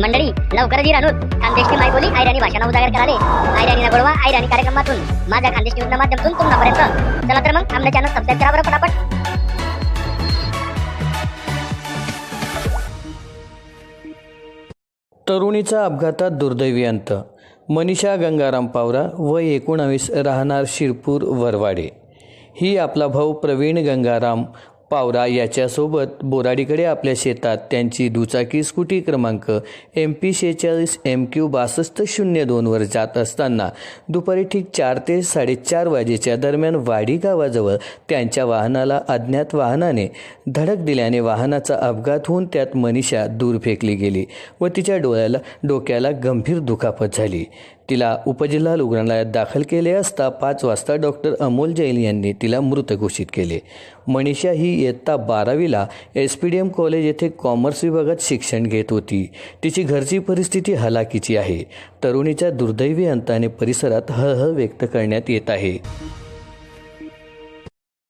मंडळी लवकरच येईल अनुत खानदेशची मायबोली आयराणी भाषांना उजागर कराले आयराणी गोळवा आयराणी कार्यक्रमातून. माझ्या खानदेश न्यूजच्या माध्यमातून तुम्हापर्यंत चला तर मग आमच्या चॅनल सबस्क्राईब करा बरं पटापट तरुणीचा अपघातात दुर्दैवी अंत. मनीषा गंगाराम पावरा वय एकोणावीस राहणार शिरपूर वरवाडे. ही आपला भाऊ प्रवीण गंगाराम पावरा याच्यासोबत बोराडीकडे आपल्या शेतात त्यांची दुचाकी स्कूटी क्रमांक एम पी शेहेचाळीस एम क्यू बासष्ट शून्य दोनवर जात असताना दुपारी ठीक चार ते साडेचार वाजेच्या दरम्यान वाडी गावाजवळ त्यांच्या वाहनाला अज्ञात वाहनाने धडक दिल्याने वाहनाचा अपघात होऊन त्यात मनीषा दूर फेकली गेली व तिच्या डोळ्याला डोक्याला गंभीर दुखापत झाली. तिला उपजिल्हा रुग्णालयात दाखल केले असता पाच वाजता डॉक्टर अमोल जैन यांनी तिला मृत घोषित केले. मनीषा ही इयत्ता बारावीला S P D M college येथे कॉमर्स विभागात शिक्षण घेत होती. तिची घरची परिस्थिती हलाखीची आहे. तरुणीच्या दुर्दैवी अंताने परिसरात हळहळ व्यक्त करण्यात येत आहे.